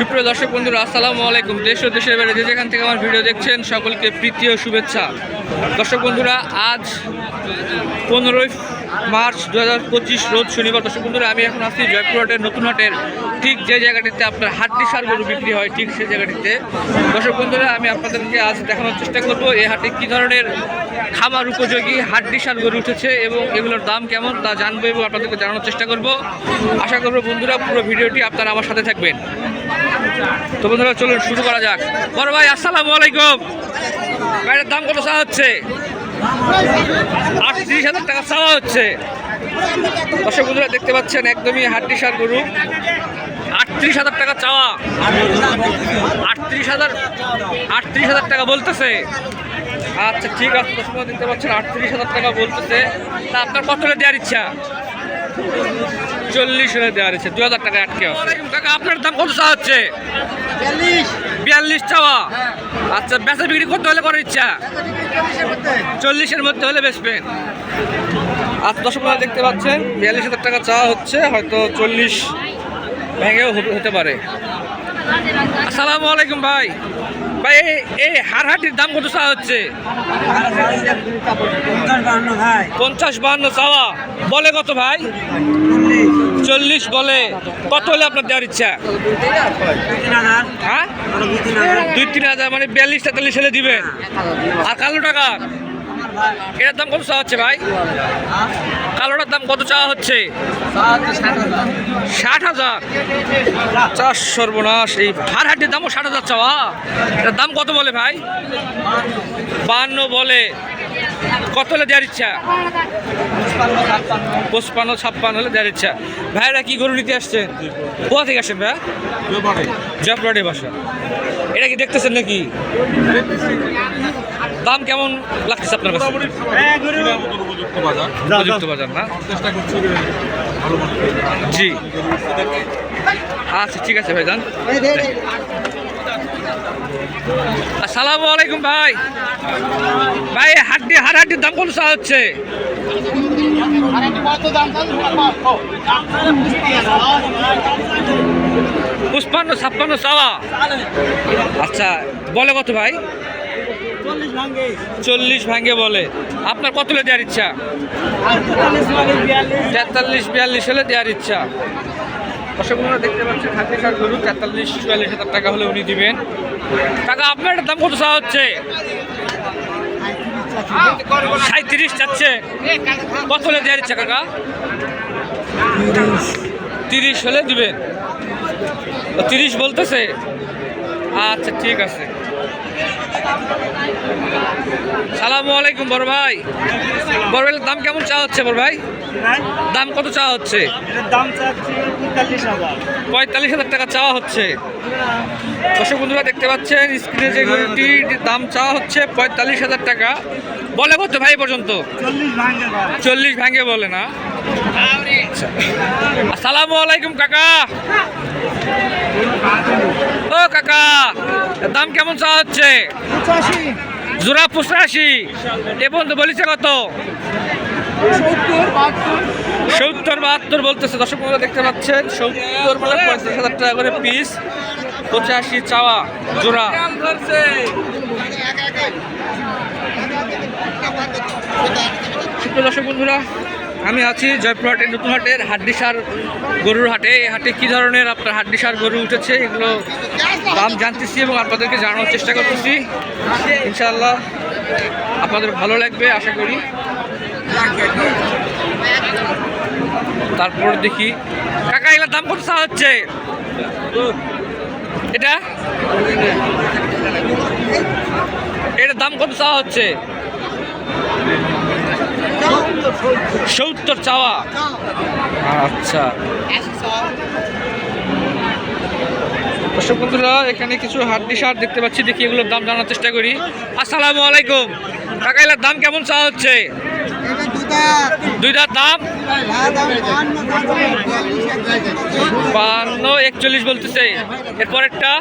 সুপ্রিয় দর্শক বন্ধুরা, আসসালামু আলাইকুম। দেশ ও দেশের বাইরে যে যেখান থেকে আমার ভিডিও দেখছেন, সকলকে প্রীতি ও শুভেচ্ছা। দর্শক বন্ধুরা, আজ পনেরোই মার্চ দু হাজার পঁচিশ, রোজ শনিবার দর্শক বন্ধুরা, আমি এখন আছি জয়পুর হাটের, নতুন হাটের, ঠিক যে জায়গাটিতে আপনার হাড্ডি সার গরু বিক্রি হয়, ঠিক সেই জায়গাটিতে। দর্শক বন্ধুরা, আমি আপনাদেরকে আজ দেখানোর চেষ্টা করব, এই হাটে কী ধরনের খামার উপযোগী হাড্ডি সার গরু উঠেছে এবং এগুলোর দাম কেমন তা জানব এবং আপনাদেরকে জানানোর চেষ্টা করব। আশা করব বন্ধুরা, পুরো ভিডিওটি আপনারা আমার সাথে থাকবেন। তো বন্ধুরা, চলুন শুরু করা যাক। বড় ভাই, আসসালামু আলাইকুম। গাড়ির দাম কত চাওয়া হচ্ছে আটত্রিশ হাজার টাকা চাওয়া হচ্ছে। দর্শক বন্ধুরা, দেখতে পাচ্ছেন একদমই হাড্ডি সার গরু। আটত্রিশ হাজার টাকা চাওয়া। আটত্রিশ হাজার আটত্রিশ হাজার টাকা বলতেছে। আচ্ছা ঠিক আছে, দর্শক দেখতে পাচ্ছেন আটত্রিশ হাজার টাকা বলতেছে। তা আপনার কত দেওয়ার ইচ্ছা? চল্লিশ হলে দেওয়ার ইচ্ছা দু হাজার টাকা আটকে টাকা আপনার দাম কত চাওয়া হচ্ছে? বিয়াল্লিশ। চাওয়া। আচ্ছা বেচা বিক্রি করতে হলে করার ইচ্ছা? চল্লিশের মধ্যে। হলে বেচবেন আচ্ছা দর্শক দেখতে পাচ্ছেন বিয়াল্লিশ হাজার টাকা চাওয়া হচ্ছে হয়তো চল্লিশ ভেঙেও হতে পারে। আসসালামু আলাইকুম ভাই। ভাই, এই- এই হারহাটির দাম কত চাওয়া হচ্ছে? পঞ্চাশ বাহান্ন চাওয়া। বলে কত ভাই? চল্লিশ বলে। কত হলে আপনার দেওয়ার ইচ্ছা? হ্যাঁ? দুই তিন হাজার। মানে বিয়াল্লিশ তেতাল্লিশ হলে দিবেন। আর কালো টাকা? এটার দাম কত চাওয়া হচ্ছে ভাই? কালোটার দাম কত চাওয়া হচ্ছে? ষাট হাজার। চার সর্বনাশ এই হারহাটির দামও ষাট হাজার চাওয়া। এটার দাম কত বলে ভাই? বান্ন বলে। কত হলে দেওয়ার ইচ্ছা? পঁচপান্ন ছাপ্পান্ন হলে দেওয়ার ইচ্ছা। ভাইরা কি গরু নিতে আসছেন? কোথা থেকে আসছেন ভাই? জয়পুরহাটে বাসা। এটা কি দেখতেছেন নাকি? দাম কেমন লাগতেছে আপনার কাছে? উপযুক্ত বাজার। না? জি। আচ্ছা ঠিক আছে ভাই যান আসসালামু আলাইকুম ভাই। ভাই হাড্ডি হাড় হাড্ডির দাম কত চাওয়া হচ্ছে পুষ্পান্ন ছাপ্পান্ন চাওয়া। আচ্ছা বলে কত ভাই? চল্লিশ ভাঙ্গে বলে। আপনার কত হলে দেওয়ার ইচ্ছা? তেতাল্লিশ বিয়াল্লিশ। হলে দেওয়ার ইচ্ছা। দেখতে পাচ্ছেন হাতে গরু তেতাল্লিশ চুয়াল্লিশ হাজার টাকা হলে উনি দিবেন। টাকা আপনার দাম কত হচ্ছে? সাঁত্রিশ চাচ্ছে। কত হলে দেওয়ার ইচ্ছা কাকা? তিরিশ হলে দিবেন। তিরিশ বলতেছে? আচ্ছা ঠিক আছে। সালামু আলাইকুম বড় ভাই। বড় ভাইয়ের দাম কেমন চাওয়া হচ্ছে বড় ভাই? দাম কত চাওয়া হচ্ছে? পঁয়তাল্লিশ হাজার। টাকা চাওয়া হচ্ছে। দর্শক বন্ধুরা দেখতে পাচ্ছেন স্ক্রিনে যে গরুটির দাম চাওয়া হচ্ছে পঁয়তাল্লিশ হাজার টাকা। বলে কত ভাই পর্যন্ত? চল্লিশ ভাঙে বলে না? আচ্ছা। আসসালামু আলাইকুম কাকা। ও কাকা দাম কেমন চাওয়া হচ্ছে? জোড়া পঁচাশি। এ পর্যন্ত বলিছে কত? সত্তর বাহাত্তর। বলতেছে। দর্শক বন্ধুরা দেখতে পাচ্ছেন সত্তর মানে হাজার টাকা করে পিস পঁচাশি চাওয়া জোড়া। দর্শক বন্ধুরা আমি আছি জয়পুর হাটের নতুন হাটের হাড্ডিসার গরুর হাটে। এই হাটে কী ধরনের আপনার হাড্ডিসার গরু উঠেছে, এগুলো দাম জানতেছি এবং আপনাদেরকে জানানোর চেষ্টা করতেছি। ইনশাল্লাহ আপনাদের ভালো লাগবে, আশা করি। তারপর দেখি। কাকা এগুলোর দাম কত চাওয়া হচ্ছে? এটা? এটার দাম কত চাওয়া হচ্ছে? সত্তর চাওয়া। আচ্ছা। দর্শক বন্ধুরা, এখানে কিছু হাড্ডি সার দেখতে পাচ্ছি, দেখি এগুলোর দাম জানার চেষ্টা করি। আসসালামু আলাইকুম। কাকা এগুলোর দাম কেমন চাওয়া হচ্ছে? দুইটার দাম? বান্ন, একচল্লিশ বলতেছে। এরপরেরটা?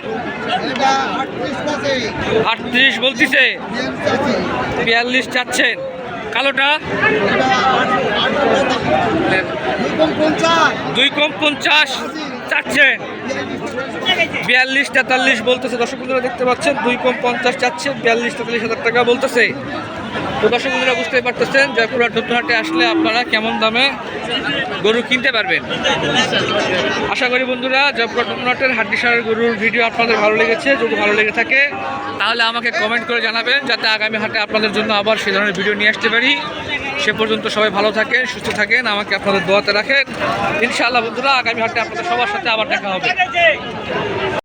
আটত্রিশ বলতেছে। বিয়াল্লিশ চাচ্ছেন। কালোটা? দুই কম পঞ্চাশ। চাচ্ছে। বিয়াল্লিশ তেতাল্লিশ বলতেছে। দর্শক দেখতে পাচ্ছেন, দুই কম পঞ্চাশ চাচ্ছে, বিয়াল্লিশ তেতাল্লিশ হাজার টাকা বলতেছে। তো দর্শক বন্ধুরা, বুঝতেই পারতেছেন, জয়পুরহাট নতুনহাটে আসলে আপনারা কেমন দামে গরু কিনতে পারবেন? আশা করি বন্ধুরা, জয়পুরহাট নতুনহাটের হাড্ডি সারের গরুর ভিডিও আপনাদের ভালো লেগেছে। যদি ভালো লেগে থাকে, তাহলে আমাকে কমেন্ট করে জানাবেন, যাতে আগামী হাটে আপনাদের জন্য আবার সে ধরনের ভিডিও নিয়ে আসতে পারি। সে পর্যন্ত সবাই ভালো থাকেন, সুস্থ থাকেন, আমাকে আপনাদের দোয়াতে রাখেন। ইনশাআল্লাহ বন্ধুরা, আগামী হাটে আপনাদের সবার সাথে আবার দেখা হবে।